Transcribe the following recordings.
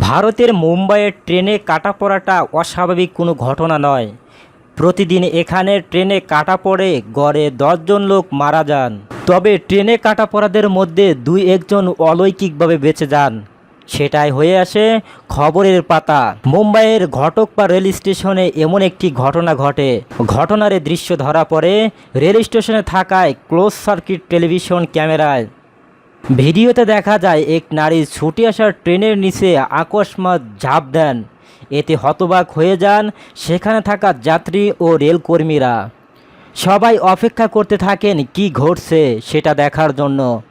ভারতের মুম্বাইয়ের ট্রেনে কাটা পড়াটা অস্বাভাবিক কোনো ঘটনা নয়। প্রতিদিন এখানে ট্রেনে কাটা পড়ে গড়ে দশজন লোক মারা যান। তবে ট্রেনে কাটা পড়াদের মধ্যে দুই একজন অলৌকিকভাবে বেঁচে যান। সেটাই হয়ে আসে খবরের পাতা। মুম্বাইয়ের ঘটকপা রেল স্টেশনে এমন একটি ঘটনা ঘটে। ঘটনার দৃশ্য ধরা পড়ে রেল স্টেশনে থাকায় ক্লোজ সার্কিট টেলিভিশন ক্যামেরায়। ভিডিওতে দেখা যায়, এক নারী ছুটে আসার ট্রেনের নিচে আকস্মাত ঝাঁপ দেন। এতে হতবাক হয়ে যান সেখানে থাকা যাত্রী ও রেলকর্মীরা। সবাই অপেক্ষা করতে থাকেন, কি ঘটছে সেটা দেখার জন্য।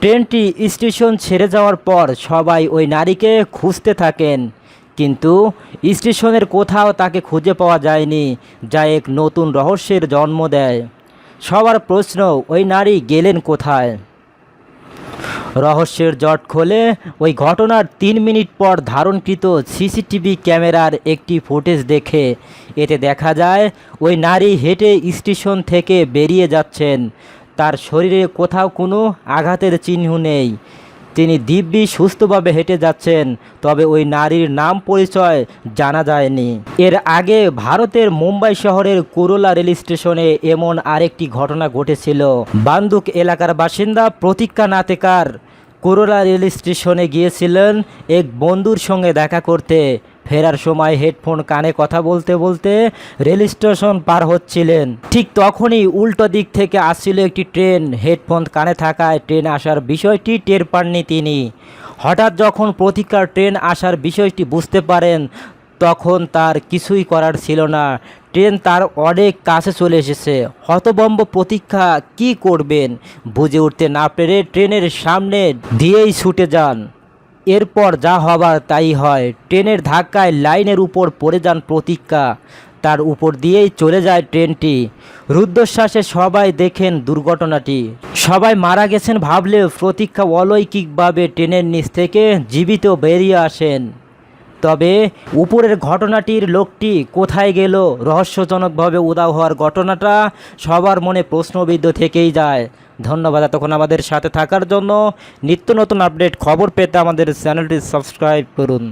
ট্রেনটি স্টেশন ছেড়ে যাওয়ার পর সবাই ওই নারীকে খুঁজতে থাকেন। কিন্তু স্টেশনের কোথাও তাকে খুঁজে পাওয়া যায়নি, যা এক নতুন রহস্যের জন্ম দেয়। সবার প্রশ্ন, ওই নারী গেলেন কোথায়? রহস্যের জট খোলে, ওই ঘটনার তিন মিনিট পর ধারণকৃত সিসিটিভি ক্যামেরার একটি ফুটেজ দেখে এতে দেখা যায়, ওই নারী হেঁটে স্টেশন থেকে বেরিয়ে যাচ্ছেন। তার শরীরে কোথাও কোনো আঘাতের চিহ্ন নেই। তিনি দিব্যি সুস্থভাবে হেঁটে যাচ্ছেন, তবে ওই নারীর নাম পরিচয় জানা যায়নি। এর আগে ভারতের মুম্বাই শহরের কুরোলা রেল স্টেশনে এমন আরেকটি ঘটনা ঘটেছিল। বান্দুক এলাকার বাসিন্দা প্রতীক্ষা নাতেকার কুরোলা রেল স্টেশনে গিয়েছিলেন এক বন্ধুর সঙ্গে দেখা করতে। ফেরার সময় হেডফোন কানে কথা বলতে বলতে রেল স্টেশন পার হচ্ছিলেন। ঠিক তখনই উল্টো দিক থেকে আসছিল একটি ট্রেন। হেডফোন কানে থাকায় ট্রেন আসার বিষয়টি টের পাননি তিনি। হঠাৎ যখন প্রতীক্ষার ট্রেন আসার বিষয়টি বুঝতে পারেন, তখন তার কিছুই করার ছিল না। ট্রেন তার অনেক কাছে চলে এসেছে। হতবম্ব প্রতীক্ষা, কি করবেন? বুঝে উঠতে না পেরে ট্রেনের সামনে দিয়েই ছুটে যান। এরপর যা হবার তাই হয়। ট্রেনের ধাক্কায় লাইনের উপর পড়ে যান প্রতীক্ষা। তার উপর দিয়েই চলে যায় ট্রেনটি। রুদ্ধশ্বাসে সবাই দেখেন দুর্ঘটনাটি। সবাই মারা গেছেন ভাবলেও প্রতীক্ষা অলৌকিকভাবে ট্রেনের নিচ থেকে জীবিত বেরিয়ে আসেন। তবে উপরের ঘটনাটির লোকটি কোথায় গেল? রহস্যজনকভাবে উদাও হওয়ার ঘটনাটা সবার মনে প্রশ্নবিদ্ধ থেকেই যায়। ধন্যবাদ এতক্ষণ আমাদের সাথে থাকার জন্য। নিত্য নতুন আপডেট খবর পেতে আমাদের চ্যানেলটি সাবস্ক্রাইব করুন।